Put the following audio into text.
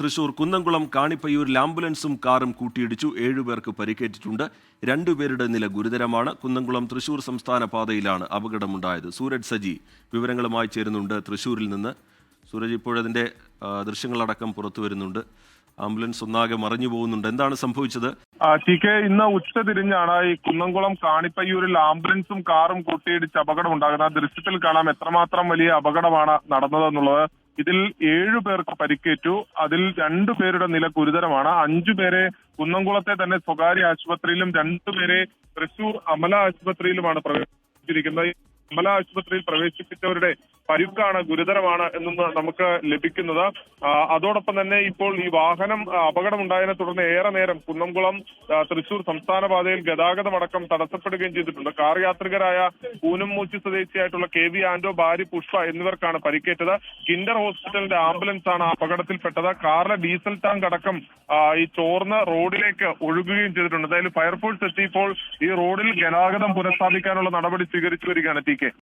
തൃശൂർ കുന്നംകുളം കാണിപ്പയ്യൂരിൽ ആംബുലൻസും കാറും കൂട്ടിയിടിച്ചു. ഏഴുപേർക്ക് പരിക്കേറ്റിട്ടുണ്ട്. രണ്ടുപേരുടെ നില ഗുരുതരമാണ്. കുന്നംകുളം തൃശൂർ സംസ്ഥാന പാതയിലാണ് അപകടമുണ്ടായത്. സൂരജ് സജി വിവരങ്ങളുമായി ചേരുന്നുണ്ട്. തൃശൂരിൽ നിന്ന് സൂരജ് ഇപ്പോഴതിന്റെ ദൃശ്യങ്ങളടക്കം പുറത്തു വരുന്നുണ്ട്. ആംബുലൻസ് ഒന്നാകെ മറിഞ്ഞു പോകുന്നുണ്ട്. എന്താണ് സംഭവിച്ചത്? ടി കെ ഇന്ന് ഉച്ച തിരിഞ്ഞാണ് ഈ കുന്നംകുളം കാണിപ്പയ്യൂരിൽ ആംബുലൻസും കാറും കൂട്ടിയിടിച്ച് അപകടം ഉണ്ടാകുന്നത് ദൃശ്യത്തിൽ കാണാം എത്രമാത്രം വലിയ അപകടമാണ് നടന്നതെന്നുള്ളത്. ഇതിൽ ഏഴു പേർക്ക് പരിക്കേറ്റു. അതിൽ രണ്ടു പേരുടെ നില ഗുരുതരമാണ്. അഞ്ചു പേരെ കുന്നംകുളത്തെ തന്നെ സ്വകാര്യ ആശുപത്രിയിലും രണ്ടുപേരെ തൃശൂർ അമല ആശുപത്രിയിലുമാണ് പ്രവേശിപ്പിച്ചിരിക്കുന്നത് അമല ആശുപത്രിയിൽ പ്രവേശിപ്പിച്ചവരുടെ പരുക്കാണ് ഗുരുതരമാണ് എന്നും നമുക്ക് ലഭിക്കുന്നത്. അതോടൊപ്പം തന്നെ ഇപ്പോൾ ഈ വാഹനം അപകടമുണ്ടായതിനെ തുടർന്ന് ഏറെ നേരം കുന്നംകുളം തൃശൂർ സംസ്ഥാന പാതയിൽ ഗതാഗതമടക്കം തടസ്സപ്പെടുകയും ചെയ്തിട്ടുണ്ട്. കാർ യാത്രികരായ പൂനംമൂച്ചി സ്വദേശിയായിട്ടുള്ള കെ വി ആന്റോ ഭാര്യ പുഷ്പ എന്നിവർക്കാണ് പരിക്കേറ്റത്. കിൻഡർ ഹോസ്പിറ്റലിന്റെ ആംബുലൻസ് ആണ് അപകടത്തിൽപ്പെട്ടത്. കാറിലെ ഡീസൽ ടാങ്ക് അടക്കം ഈ ചോർന്ന് റോഡിലേക്ക് ഒഴുകുകയും ചെയ്തിട്ടുണ്ട്. എന്തായാലും ഫയർഫോഴ്സ് എത്തിയപ്പോൾ ഈ റോഡിൽ ഗതാഗതം പുനഃസ്ഥാപിക്കാനുള്ള നടപടി സ്വീകരിച്ചു വരികയാണ് ടി കെ.